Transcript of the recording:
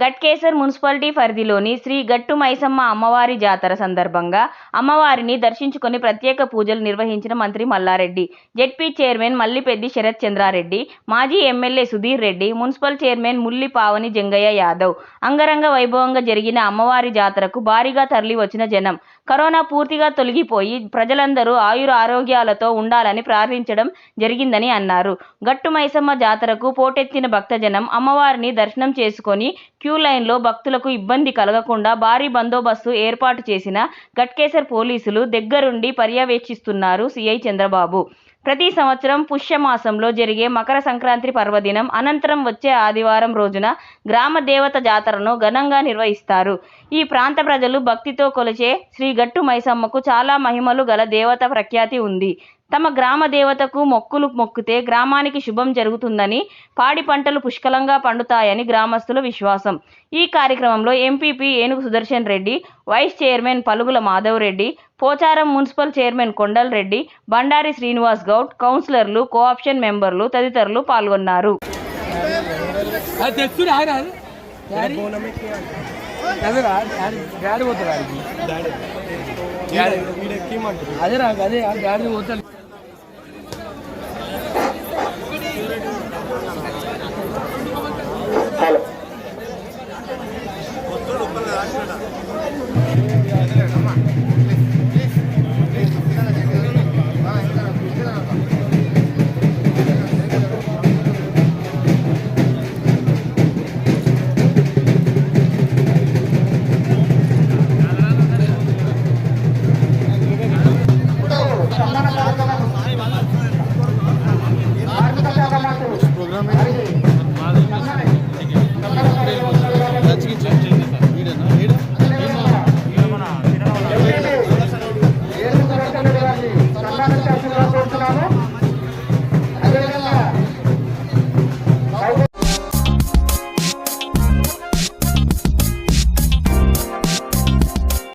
Ghatkesar municipality పరిధిలోని శ్రీ గట్టు మైసమ్మ అమ్మవారి జాతర సందర్భంగా అమ్మవారిని దర్శించుకొని ప్రత్యేక పూజలు నిర్వహించిన మంత్రి మల్లారెడ్డి జెడ్పీ చైర్మన్ మల్లిపెద్ది శరత్ చంద్రారెడ్డి మాజీ MLA Sudheer Reddy municipal chairman Mulli Pavani Jangaiah Yadav. అంగరంగ వైభవంగా జరిగిన అమ్మవారి జాతరకు భారీగా తరలి వచ్చిన జనం. కరోనా పూర్తిగా తొలగిపోయి ప్రజలందరూ ఆయుర ఆరోగ్యాలతో ఉండాలని ప్రార్థించడం జరిగిందని అన్నారు. గట్టు మైసమ్మ జాతరకు పోటెత్తిన భక్తజనం అమ్మవారిని దర్శనం చేసుకొని క్యూ లైన్లో భక్తులకు ఇబ్బంది కలగకుండా భారీ బందోబస్తు ఏర్పాటు చేసిన గట్కేసర్ పోలీసులు దగ్గరుండి పర్యవేక్షిస్తున్నారు సిఐ చంద్రబాబు. ప్రతి సంవత్సరం పుష్యమాసంలో జరిగే మకర సంక్రాంతి పర్వదినం అనంతరం వచ్చే ఆదివారం రోజున గ్రామ దేవత జాతరను ఘనంగా నిర్వహిస్తారు. ఈ ప్రాంత ప్రజలు భక్తితో కొలిచే శ్రీ గట్టు మైసమ్మకు చాలా మహిమలు గల దేవత ప్రఖ్యాతి ఉంది. తమ గ్రామ దేవతకు మొక్కులు మొక్కితే గ్రామానికి శుభం జరుగుతుందని పాడి పంటలు పుష్కలంగా పండుతాయని గ్రామస్తుల విశ్వాసం. ఈ కార్యక్రమంలో MPP Enugu Sudarshan Reddy vice chairman Palugula Madhav Reddy Pocharam municipal chairman Kondal Reddy Bandari Srinivas Goud కౌన్సిలర్లు కోఆప్షన్ మెంబర్లు తదితరులు పాల్గొన్నారు. అది అదేరా అదే? డాడీ పోతాడు. Gracias.